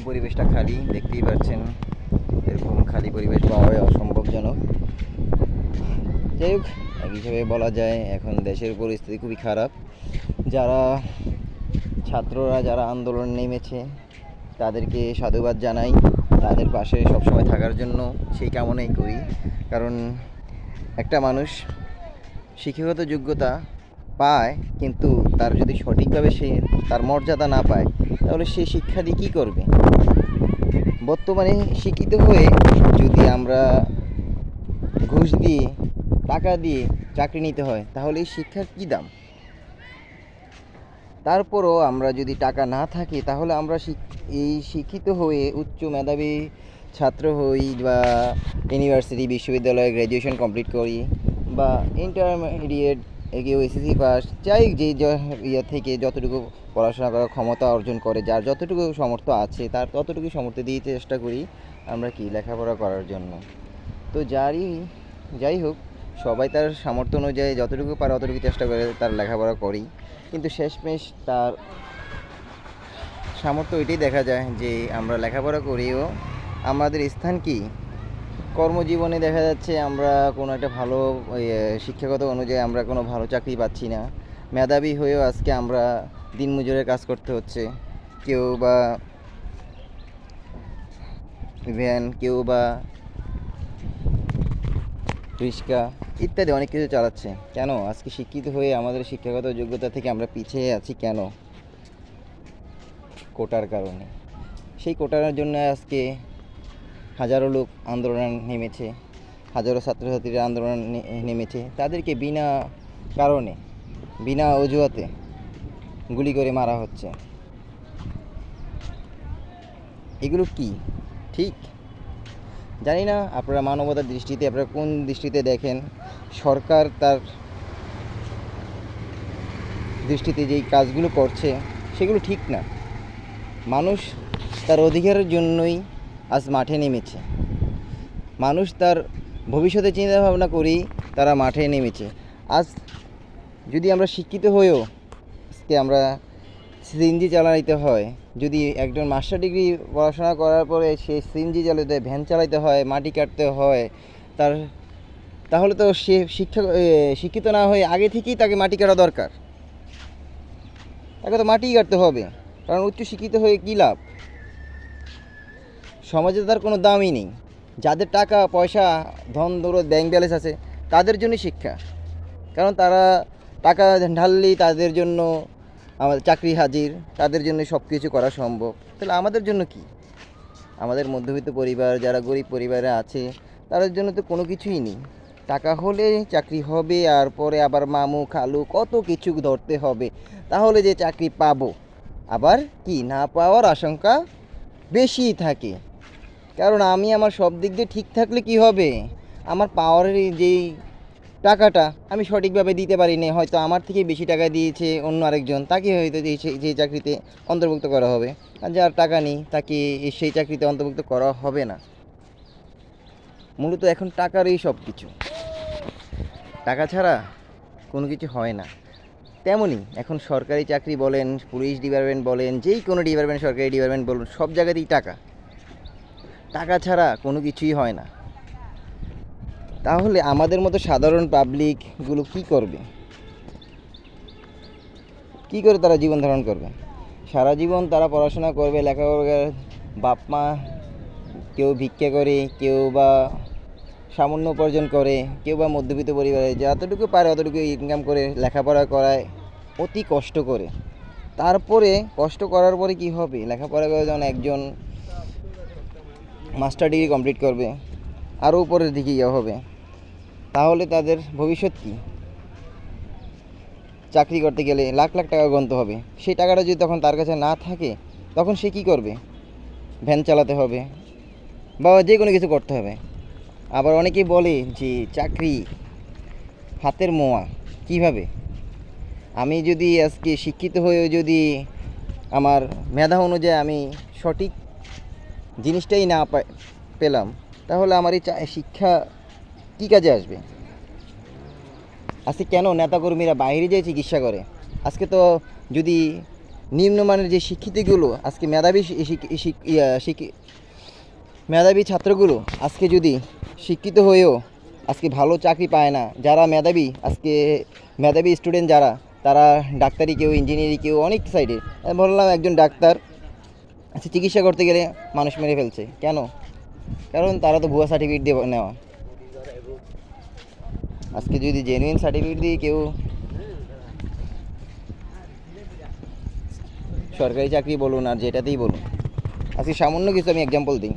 একদম পরিবেশটা খালি, দেখতেই পাচ্ছেন এরকম খালি পরিবেশ পাওয়া অসম্ভবজনক। যাই হোক, এক হিসাবে বলা যায় এখন দেশের পরিস্থিতি খুবই খারাপ। যারা ছাত্ররা, যারা আন্দোলন নেমেছে, তাদেরকে সাধুবাদ জানাই। তাদের পাশে সবসময় থাকার জন্য সেই কামনাই করি। কারণ একটা মানুষ শিক্ষাগত যোগ্যতা পায়, কিন্তু তার যদি সঠিকভাবে সে তার মর্যাদা না পায়, তাহলে সে শিক্ষা দিয়ে কী করবে? বর্তমানে শিক্ষিত হয়ে যদি আমরা ঘুষ দিয়ে, টাকা দিয়ে চাকরি নিতে হয়, তাহলে এই শিক্ষার কী দাম? তারপরও আমরা যদি টাকা না থাকে, তাহলে আমরা এই শিক্ষিত হয়ে উচ্চ মেধাবী ছাত্র হই বা ইউনিভার্সিটি, বিশ্ববিদ্যালয়ে গ্র্যাজুয়েশন কমপ্লিট করি বা ইন্টারমিডিয়েট কেউ এসএসসি পাস যাই যে ইয়ে থেকে যতটুকু পড়াশোনা করার ক্ষমতা অর্জন করে, যার যতটুকু সামর্থ্য আছে, তার ততটুকু সামর্থ্য দিয়ে চেষ্টা করি আমরা কি লেখাপড়া করার জন্য। তো যারই, যাই হোক, সবাই তার সামর্থ্য অনুযায়ী যতটুকু পারে অতটুকু চেষ্টা করে তার লেখাপড়া করি। কিন্তু শেষমেশ তার সামর্থ্য এটাই দেখা যায় যে আমরা লেখাপড়া করিও আমাদের স্থান কি? কর্মজীবনে দেখা যাচ্ছে আমরা কোনো একটা ভালো শিক্ষাগত অনুযায়ী আমরা কোনো ভালো চাকরি পাচ্ছি না। মেধাবী হয়েও আজকে আমরা দিনমজুরের কাজ করতে হচ্ছে। কেউ বা ভ্যান, কেউ বা রিক্সা ইত্যাদি অনেক কিছু চালাচ্ছে। কেন? আজকে শিক্ষিত হয়ে আমাদের শিক্ষাগত যোগ্যতা থেকে আমরা পিছিয়ে আছি কেন? কোটার কারণে। সেই কোটার জন্য আজকে হাজারো লোক আন্দোলনে নেমেছে, হাজারো ছাত্রছাত্রীরা আন্দোলন নেমেছে। তাদেরকে বিনা কারণে, বিনা অজুহাতে গুলি করে মারা হচ্ছে। এগুলো কি? ঠিক? জানি না, আপনারা মানবতার দৃষ্টিতে, আপনারা কোন দৃষ্টিতে দেখেন? সরকার তার দৃষ্টিতে যেই কাজগুলো করছে, সেগুলো ঠিক না। মানুষ তার অধিকারের জন্যই আজ মাঠে নেমেছে। মানুষ তার ভবিষ্যতে চিন্তা ভাবনা করেই তারা মাঠে নেমেছে। আজ যদি আমরা শিক্ষিত হয়েও আজকে আমরা সিএনজি চালাইতে হয়, যদি একজন মাস্টার ডিগ্রি পড়াশোনা করার পরে সে সিএনজি চালাতে ভ্যান চালাইতে হয়, মাটি কাটতে হয়, তার তাহলে তো সে শিক্ষা শিক্ষিত না হয়ে আগে থেকেই তাকে মাটি কাটা দরকার। তাকে তো মাটিই কাটতে হবে। কারণ উচ্চ শিক্ষিত হয়ে কী লাভ? সমাজে তার কোনো দামই নেই। যাদের টাকা, পয়সা, ধন, দৌলত ব্যাংক ব্যালেন্স আছে, তাদের জন্য শিক্ষা। কারণ তারা টাকা ঢাললেই তাদের জন্য আমাদের চাকরি হাজির, তাদের জন্য সব কিছু করা সম্ভব। তাহলে আমাদের জন্য কি? আমাদের মধ্যবিত্ত পরিবার, যারা গরিব পরিবারে আছে, তাদের জন্য তো কোনো কিছুই নেই। টাকা হলে চাকরি হবে, আর পরে আবার মামু, খালু, কত কিছু ধরতে হবে। তাহলে যে চাকরি পাবো। আবার কি? না পাওয়ার আশঙ্কা বেশি থাকে। কারণ আমি আমার সব দিক দিয়ে ঠিক থাকলে কি হবে? আমার পাওয়ারের যেই টাকাটা আমি সঠিকভাবে দিতে পারি পারিনি, হয়তো আমার থেকে বেশি টাকা দিয়েছে অন্য আরেকজন, তাকে হয়তো যে চাকরিতে অন্তর্ভুক্ত করা হবে। আর যার টাকা নেই, তাকে সেই চাকরিতে অন্তর্ভুক্ত করা হবে না। মূলত এখন টাকারই সব কিছু। টাকা ছাড়া কোনো কিছু হয় না। তেমনই এখন সরকারি চাকরি বলেন, পুলিশ ডিপার্টমেন্ট বলেন, যেই কোনো ডিপার্টমেন্ট, সরকারি ডিপার্টমেন্ট বলুন, সব জায়গাতেই টাকা। টাকা ছাড়া কোনো কিছুই হয় না। তাহলে আমাদের মতো সাধারণ পাবলিকগুলো কি করবে? কি করে তারা জীবন ধারণ করবে? সারা জীবন তারা পড়াশোনা করবে, লেখাপড়া বাপ মা কেউ ভিক্ষা করে, কেউ বা সামান্য উপার্জন করে, কেউ বা মধ্যবিত্ত পরিবারে যতটুকু পারে, অতটুকু ইনকাম করে, লেখাপড়া করায়, অতি কষ্ট করে। তারপরে কষ্ট করার পরে কি হবে? লেখাপড়া করে যখন একজন মাস্টার ডিগ্রি কমপ্লিট করবে, আরও উপরের দিকে ইয়ে হবে, তাহলে তাদের ভবিষ্যৎ কী? চাকরি করতে গেলে লাখ লাখ টাকা গণতে হবে, সেই টাকাটা যদি তখন তার কাছে না থাকে, তখন সে কী করবে? ভ্যান চালাতে হবে, বা যে কোনো কিছু করতে হবে। আবার অনেকেই বলে যে, চাকরি হাতের মোয়া, কীভাবে? আমি যদি আজকে শিক্ষিত হয়েও যদি আমার মেধা অনুযায়ী আমি সঠিক জিনিসটাই না পেলাম, তাহলে আমার এই শিক্ষা কী কাজে আসবে? আজকে কেন নেতাকর্মীরা বাইরে যেয়ে চিকিৎসা করে? আজকে তো যদি নিম্নমানের যে শিক্ষিতগুলো, আজকে মেধাবী মেধাবী ছাত্রগুলো আজকে যদি শিক্ষিত হয়েও আজকে ভালো চাকরি পায় না, যারা মেধাবী, আজকে মেধাবী স্টুডেন্ট যারা, তারা ডাক্তারি কেউ, ইঞ্জিনিয়ারিং কেউ, অনেক সাইডে। বললাম একজন ডাক্তার আচ্ছা চিকিৎসা করতে গেলে মানুষ মেরে ফেলছে। কেন? কারণ তারা তো ভুয়া সার্টিফিকেট দিয়ে নেওয়া। আজকে যদি জেনুইন সার্টিফিকেট দিয়ে কেউ সরকারি চাকরি বলুন আর যেটাতেই বলুন। আজকে সামান্য কিছু আমি এক্সাম্পল দিই।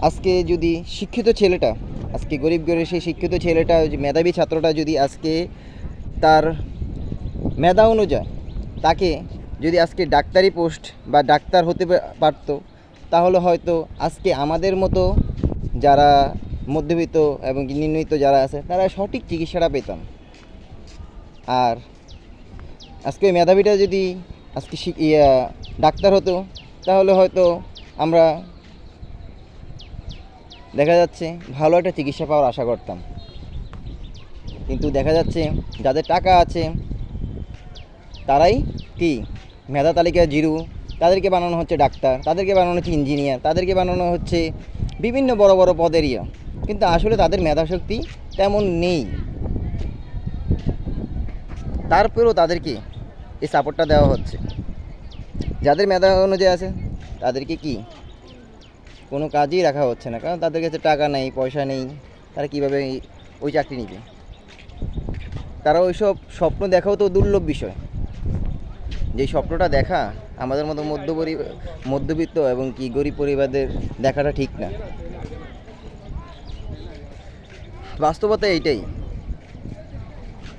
আজকে যদি শিক্ষিত ছেলেটা, আজকে গরিব গরিব সেই শিক্ষিত ছেলেটা মেধাবী ছাত্রটা যদি আজকে তার মেধা অনুযায়ী তাকে যদি আজকে ডাক্তারি পোস্ট বা ডাক্তার হতে পারতো, তাহলে হয়তো আজকে আমাদের মতো যারা মধ্যবিত্ত এবং কি যারা আছে, তারা সঠিক চিকিৎসাটা পেতাম। আর আজকে মেধাবীটা যদি আজকে ইয়া, ডাক্তার হতো, তাহলে হয়তো আমরা দেখা যাচ্ছে ভালো একটা চিকিৎসা পাওয়ার আশা করতাম। কিন্তু দেখা যাচ্ছে যাদের টাকা আছে, তারাই কি মেধা তালিকায় জিরু, তাদেরকে বানানো হচ্ছে ডাক্তার, তাদেরকে বানানো হচ্ছে ইঞ্জিনিয়ার, তাদেরকে বানানো হচ্ছে বিভিন্ন বড় বড় পদের ইয়ে। কিন্তু আসলে তাদের মেধাশক্তি তেমন নেই। তারপরেও তাদেরকে এই সাপোর্টটা দেওয়া হচ্ছে। যাদের মেধা অনুযায়ী আছে, তাদেরকে কি কোনো কাজই রাখা হচ্ছে না। কারণ তাদের কাছে টাকা নেই, পয়সা নেই, তারা কীভাবে ওই চাকরি নিবে? তারা ওইসব স্বপ্ন দেখাও তো দুর্লভ বিষয়। যে স্বপ্নটা দেখা আমাদের মতো মধ্য মধ্যবিত্ত এবং কি গরিব পরিবারদের দেখাটা ঠিক না। বাস্তবতা এইটাই।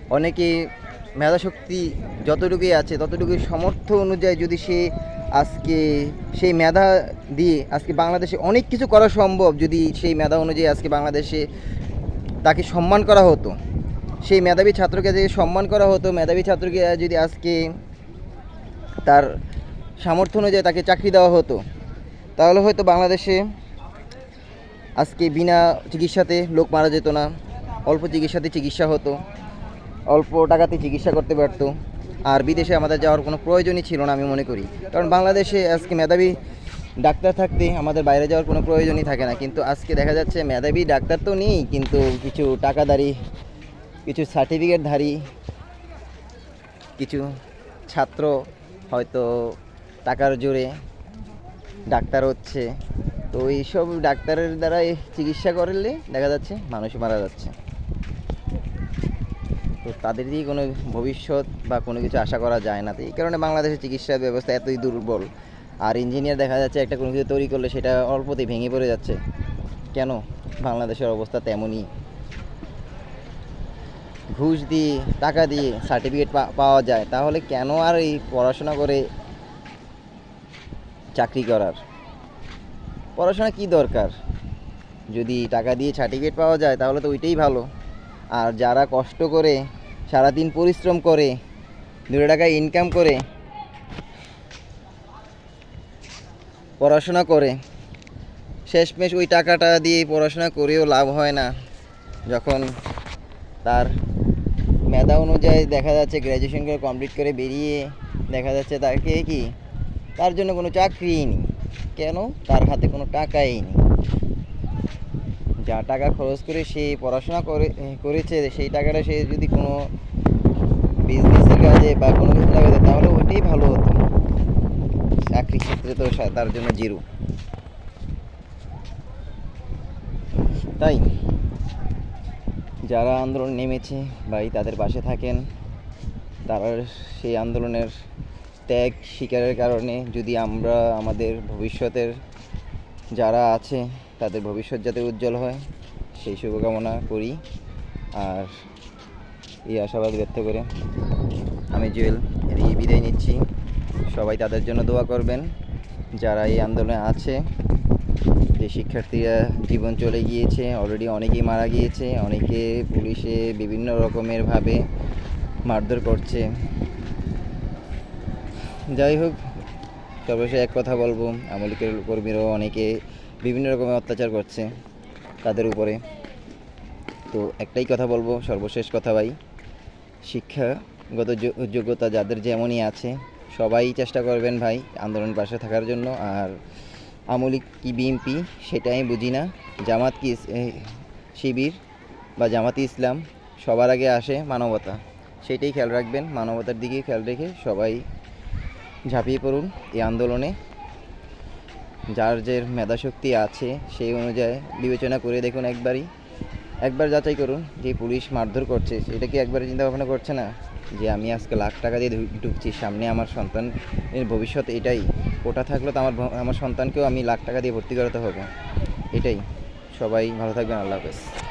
অনেকে মেধাশক্তি যতটুকুই আছে, ততটুকুই সমর্থ অনুযায়ী যদি সে আজকে, সেই মেধা দিয়ে আজকে বাংলাদেশে অনেক কিছু করা সম্ভব যদি সেই মেধা অনুযায়ী আজকে বাংলাদেশে তাকে সম্মান করা হতো। সেই মেধাবী ছাত্রকে যদি সম্মান করা হতো, মেধাবী ছাত্রকে যদি আজকে তার সামর্থ্য অনুযায়ী তাকে চাকরি দেওয়া হতো। তাহলে হয়তো বাংলাদেশে আজকে বিনা চিকিৎসাতে লোক মারা যেত না, অল্প চিকিৎসাতে চিকিৎসা হতো, অল্প টাকাতে চিকিৎসা করতে পারতো, আর বিদেশে আমাদের যাওয়ার কোনো প্রয়োজনই ছিল না আমি মনে করি। কারণ বাংলাদেশে আজকে মেধাবী ডাক্তার থাকতে আমাদের বাইরে যাওয়ার কোনো প্রয়োজনই থাকে না। কিন্তু আজকে দেখা যাচ্ছে মেধাবী ডাক্তার তো নেই, কিন্তু কিছু টাকাদারি কিছু সার্টিফিকেটধারী কিছু ছাত্র হয়তো টাকার জোরে ডাক্তার হচ্ছে। তো এইসব ডাক্তারের দ্বারাই চিকিৎসা করলে দেখা যাচ্ছে মানুষ মারা যাচ্ছে। তো তাদের দিয়ে কোনো ভবিষ্যৎ বা কোনো কিছু আশা করা যায় না। তো এই কারণে বাংলাদেশের চিকিৎসা ব্যবস্থা এতই দুর্বল। আর ইঞ্জিনিয়ার দেখা যাচ্ছে একটা কোনো কিছু তৈরি করলে সেটা অল্পতেই ভেঙে পড়ে যাচ্ছে। কেন? বাংলাদেশের অবস্থা তেমনই। ঘুষ দিয়ে, টাকা দিয়ে সার্টিফিকেট পাওয়া যায়, তাহলে কেন আর এই পড়াশোনা করে চাকরি করার? পড়াশোনা কি দরকার? যদি টাকা দিয়ে সার্টিফিকেট পাওয়া যায়, তাহলে তো ওইটাই ভালো। আর যারা কষ্ট করে, সারাদিন পরিশ্রম করে দুটো টাকা ইনকাম করে, পড়াশোনা করে, শেষমেশ ওই টাকাটা দিয়ে পড়াশোনা করেও লাভ হয় না, যখন তার মেধা অনুযায়ী দেখা যাচ্ছে গ্র্যাজুয়েশন করে কমপ্লিট করে বেরিয়ে দেখা যাচ্ছে তাকে কি তার জন্য কোনো চাকরিই নেই। কেন? তার হাতে কোনো টাকাই নেই। যা টাকা খরচ করে সে পড়াশোনা করে, করেছে, সেই টাকাটা সে যদি কোনো বিজনেসের কাজে বা কোনো কিছু লাগাতে, তাহলে ওইটাই ভালো হতো। চাকরি ক্ষেত্রে তো তার জন্য জিরো। তাই? যারা আন্দোলন নেমেছে ভাই, তাদের পাশে থাকেন। তারা সেই আন্দোলনের ত্যাগ শিকারের কারণে যদি আমরা আমাদের ভবিষ্যতের যারা আছে, তাদের ভবিষ্যৎ যাতে উজ্জ্বল হয়, সেই শুভকামনা করি। আর এই আশাবাদ ব্যক্ত করে আমি জুয়েল এদিকে বিদায় নিচ্ছি। সবাই তাদের জন্য দোয়া করবেন। যারা এই আন্দোলনে আছে যে শিক্ষার্থীরা জীবন চলে গিয়েছে অলরেডি অনেকেই মারা গিয়েছে, অনেকে পুলিশে বিভিন্ন রকমের ভাবে মারধর করছে। যাই হোক, সর্বশেষ এক কথা বলব, আমলিকের কর্মীরাও অনেকে বিভিন্ন রকমের অত্যাচার করছে তাদের উপরে। তো একটাই কথা বলব, সর্বশেষ কথা ভাই, শিক্ষাগত যোগ্যতা যাদের যেমনই আছে, সবাই চেষ্টা করবেন ভাই আন্দোলন পাশে থাকার জন্য, আর আমলিক কি বিএনপি, সেটা আমি বুঝি না। জামাত কি শিবির বা জামাতি ইসলাম, সবার আগে আসে মানবতা। সেটাই খেয়াল রাখবেন, মানবতার দিকে খেয়াল রেখে সবাই ঝাঁপিয়ে পড়ুন এই আন্দোলনে। যার যে মেধাশক্তি আছে, সেই অনুযায়ী বিবেচনা করে দেখুন একবারই। একবার যাচাই করুন যে পুলিশ মারধর করছে এটা কি একবারে চিন্তা ভাবনা করছে না? যে আমি আজকে লাখ টাকা দিয়ে ঢুকছি, সামনে আমার সন্তানের ভবিষ্যৎ এটাই। ওটা থাকলে তো আমার আমার সন্তানকেও আমি লাখ টাকা দিয়ে ভর্তি করাতে হবে। এটাই। সবাই ভালো থাকবেন, আল্লাহ হাফেজ।